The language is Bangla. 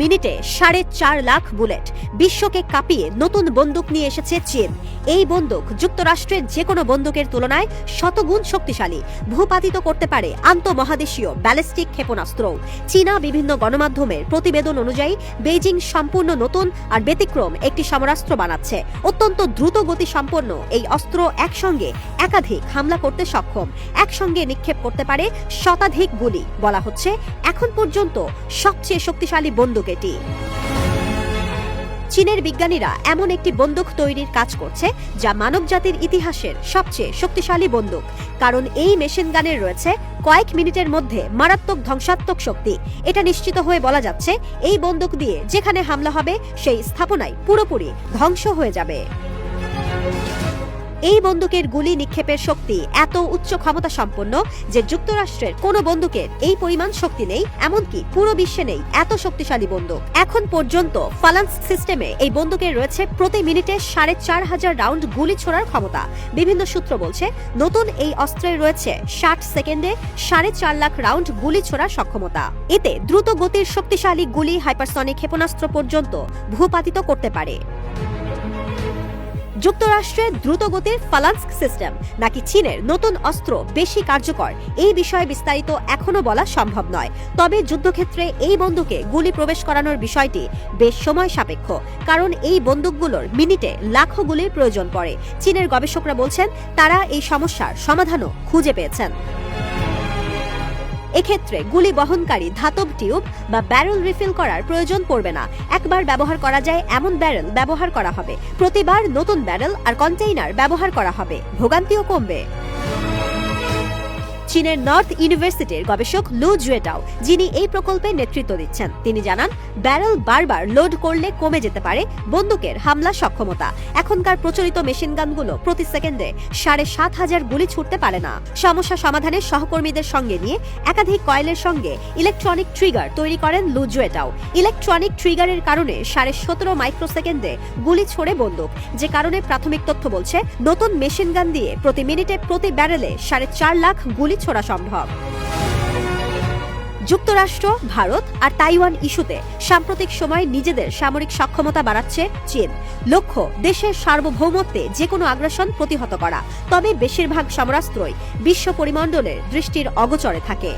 মিনিটে সাড়ে চার লাখ বুলেট বিশ্বকে কাঁপিয়ে নতুন বন্দুক নিয়ে এসেছে চীন। এই বন্দুক যুক্তরাষ্ট্রের যে কোনো বন্দুকের তুলনায় শতগুণ শক্তিশালী, ভূপাতিত করতে পারে আন্তঃমহাদেশীয় ব্যালিস্টিক ক্ষেপণাস্ত্র। চীনা বিভিন্ন গণমাধ্যমের প্রতিবেদন অনুযায়ী, বেইজিং সম্পূর্ণ নতুন আর ব্যতিক্রম একটি সমরাস্ত্র বানাচ্ছে। অত্যন্ত দ্রুত গতি সম্পন্ন এই অস্ত্র একসঙ্গে একাধিক হামলা করতে সক্ষম, একসঙ্গে নিক্ষেপ করতে পারে শতাধিক গুলি, বলা হচ্ছে, এখন পর্যন্ত সবচেয়ে শক্তিশালী বন্দুক এটি। চীনের বিজ্ঞানীরা এমন একটি বন্দুক তৈরির কাজ করছে, যা মানবজাতির ইতিহাসের সবচেয়ে শক্তিশালী বন্দুক। কারণ এই মেশিন গানের রয়েছে কয়েক মিনিটের মধ্যে মারাত্মক ধ্বংসাত্মক শক্তি। এটা নিশ্চিত হয়ে বলা যাচ্ছে, এই বন্দুক দিয়ে যেখানে হামলা হবে, সেই স্থাপনায় পুরোপুরি ধ্বংস হয়ে যাবে। এই বন্দুকের গুলি নিক্ষেপের শক্তি এত উচ্চ ক্ষমতা সম্পন্ন যে যুক্তরাষ্ট্রের কোনো বন্দুকের এই পরিমাণ শক্তি নেই, এমনকি পুরো বিশ্বে নেই। এত শক্তিশালী বন্দুক। এখন পর্যন্ত ফালান্স সিস্টেমে এই বন্দুকের রয়েছে প্রতি মিনিটে সাড়ে চার হাজার রাউন্ড গুলি ছোড়ার ক্ষমতা। বিভিন্ন সূত্র বলছে, নতুন এই অস্ত্রের রয়েছে ষাট সেকেন্ডে সাড়ে চার লাখ রাউন্ড গুলি ছোড়ার সক্ষমতা। এতে দ্রুত গতির শক্তিশালী গুলি হাইপারসনিক ক্ষেপণাস্ত্র পর্যন্ত ভূপাতিত করতে পারে। যুক্তরাষ্ট্রের দ্রুতগতির ফালান্সক সিস্টেম, নাকি চীনের নতুন অস্ত্র বেশি কার্যকর? এই বিষয়ে বিস্তারিত এখনও বলা সম্ভব নয়। তবে যুদ্ধক্ষেত্রে এই বন্দুকে গুলি প্রবেশ করানোর বিষয়টি বেশ সময় সাপেক্ষ, কারণ এই বন্দুকগুলোর মিনিটে লাখো গুলির প্রয়োজন পড়ে। চীনের গবেষকরা বলছেন, তারা এই সমস্যার সমাধানও খুঁজে পেয়েছেন। এক্ষেত্রে গুলি বহনকারী ধাতব টিউব বা ব্যারেল রিফিল করার প্রয়োজন পড়বে না। একবার ব্যবহার করা যায়, এমন ব্যারেল ব্যবহার করা হবে। প্রতিবার নতুন ব্যারেল আর কন্টেইনার ব্যবহার করা হবে। ভোগান্তিও কমবে। চীনের নর্থ ইউনিভার্সিটির গবেষক লু জুয়েটাও, যিনি এই প্রকল্পে নেতৃত্ব দিচ্ছেন। তিনি জানান, ব্যারেল বারবার লোড করলে কমে যেতে পারে বন্দুকের হামলা সক্ষমতা। এখনকার প্রচলিত মেশিনগানগুলো প্রতি সেকেন্ডে সাড়ে সাত হাজার গুলি ছুটতে পারে না। সমস্যা সমাধানে সহকর্মীদের সঙ্গে নিয়ে একাধিক কয়েলের সঙ্গে ইলেকট্রনিক ট্রিগার তৈরি করেন লু জুয়েটাও। ইলেকট্রনিক ট্রিগারের কারণে সাড়ে সতেরো মাইক্রোসেকেন্ডে গুলি ছোড়ে বন্দুক। যে কারণে প্রাথমিক তথ্য বলছে, নতুন মেশিনগান দিয়ে প্রতি মিনিটে প্রতি ব্যারেলে সাড়ে চার লাখ গুলি ছোড়া সম্ভব। যুক্তরাষ্ট্র, ভারত আর তাইওয়ান ইস্যুতে সাম্প্রতিক সময়ে নিজেদের সামরিক সক্ষমতা বাড়াচ্ছে চীন। লক্ষ্য, দেশের সার্বভৌমত্বে যে কোনো আগ্রাসন প্রতিহত করা। তবে বেশিরভাগ সমরাস্ত্রই বিশ্ব পরিমণ্ডলের দৃষ্টির অগোচরে থাকে।